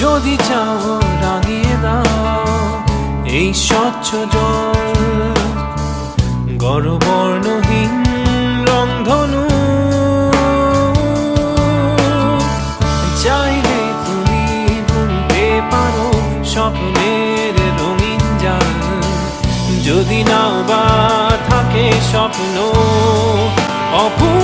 যদি চাও রাঙিয়ে দাও এই স্বচ্ছ জল। গড়বর্ণহীন রংধনু। চাইলে তুমি বুনতে পারো স্বপ্নের রঙিন জাল। যদি না বা থাকে স্বপ্ন অপূর্ণ